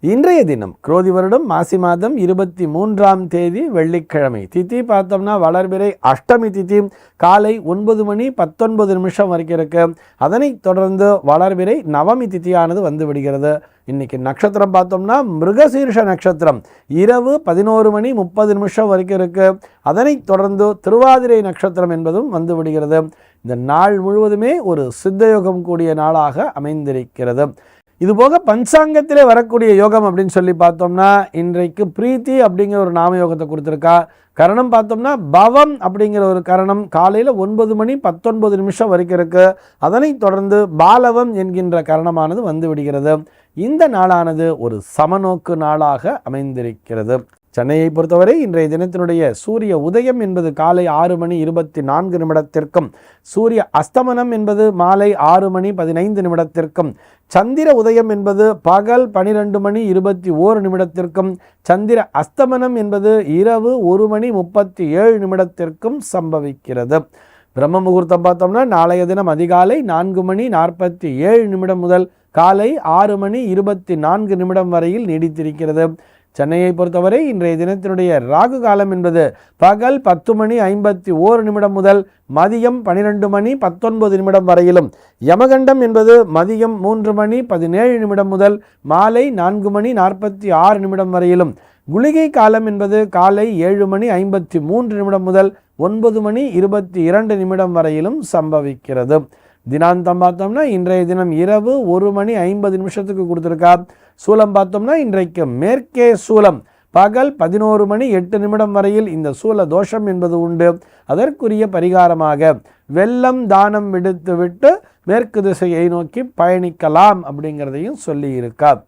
இன்றைய தினம் குரோதி வருடம் மாசி மாதம் இருபத்தி மூன்றாம் தேதி வெள்ளிக்கிழமை. திதி பார்த்தோம்னா வளர்பிறை அஷ்டமி திதி. காலை ஒன்பது மணி பத்தொன்பது நிமிஷம் வரைக்கும் இருக்கு. அதனைத் தொடர்ந்து வளர்பிறை நவமி திதியானது வந்து விடுகிறது. இன்னைக்கு நட்சத்திரம் பார்த்தோம்னா மிருகசீர்ஷ நட்சத்திரம். இரவு பதினோரு மணி முப்பது நிமிஷம் வரைக்கும் இருக்கு. அதனைத் தொடர்ந்து திருவாதிரை நட்சத்திரம் என்பதும் வந்து விடுகிறது. இந்த நாள் முழுவதுமே ஒரு சித்தயோகம் கூடிய நாளாக அமைந்திருக்கிறது. இதுபோக பஞ்சாங்கத்திலே வரக்கூடிய யோகம் அப்படின்னு சொல்லி பார்த்தோம்னா இன்றைக்கு பிரீத்தி அப்படிங்கிற ஒரு நாம யோகத்தை கொடுத்துருக்கா. கரணம் பார்த்தோம்னா பவம் அப்படிங்கிற ஒரு கரணம் காலையில் ஒன்பது மணி பத்தொன்பது நிமிஷம் வரைக்கும் இருக்கு. அதனைத் தொடர்ந்து பாலவம் என்கின்ற கரணமானது வந்து விடுகிறது. இந்த நாளானது ஒரு சமநோக்கு நாளாக அமைந்திருக்கிறது. சென்னையை பொறுத்தவரை இன்றைய தினத்தினுடைய சூரிய உதயம் என்பது காலை ஆறு மணி இருபத்தி நான்கு நிமிடத்திற்கும் சூரிய அஸ்தமனம் என்பது மாலை ஆறு மணி பதினைந்து நிமிடத்திற்கும் சந்திர உதயம் என்பது பகல் பனிரெண்டு மணி இருபத்தி ஓரு நிமிடத்திற்கும் சந்திர அஸ்தமனம் என்பது இரவு ஒரு மணி முப்பத்தி ஏழு நிமிடத்திற்கும் சம்பவிக்கிறது. பிரம்ம முகூர்த்தம் பார்த்தோம்னா நாளைய தினம் அதிகாலை நான்கு மணி நாற்பத்தி ஏழு நிமிடம் முதல் காலை ஆறு மணி இருபத்தி நான்கு நிமிடம் வரையில் நீடித்திருக்கிறது. சென்னையை பொறுத்தவரை இன்றைய தினத்தினுடைய ராகு காலம் என்பது பகல் பத்து மணி ஐம்பத்தி ஓரு நிமிடம் முதல் மதியம் பனிரெண்டு மணி பத்தொன்பது நிமிடம் வரையிலும். யமகண்டம் என்பது மதியம் மூன்று மணி பதினேழு நிமிடம் முதல் மாலை நான்கு மணி நாற்பத்தி ஆறு நிமிடம் வரையிலும். குளிகை காலம் என்பது காலை ஏழு மணி ஐம்பத்தி மூன்று நிமிடம் முதல் ஒன்பது மணி இருபத்தி இரண்டு நிமிடம் வரையிலும் சம்பவிக்கிறது. தினாந்தம் பார்த்தோம்னா இன்றைய தினம் இரவு ஒரு மணி ஐம்பது நிமிஷத்துக்கு கொடுத்துருக்கா. சூலம் பார்த்தோம்னா இன்றைக்கு மேற்கே சூலம். பகல் பதினோரு மணி எட்டு நிமிடம் வரையில் இந்த சூல தோஷம் என்பது உண்டு. அதற்குரிய பரிகாரமாக வெள்ளம் தானம் விடுத்து விட்டு மேற்கு திசையை நோக்கி பயணிக்கலாம் அப்படிங்கிறதையும் சொல்லியிருக்கார்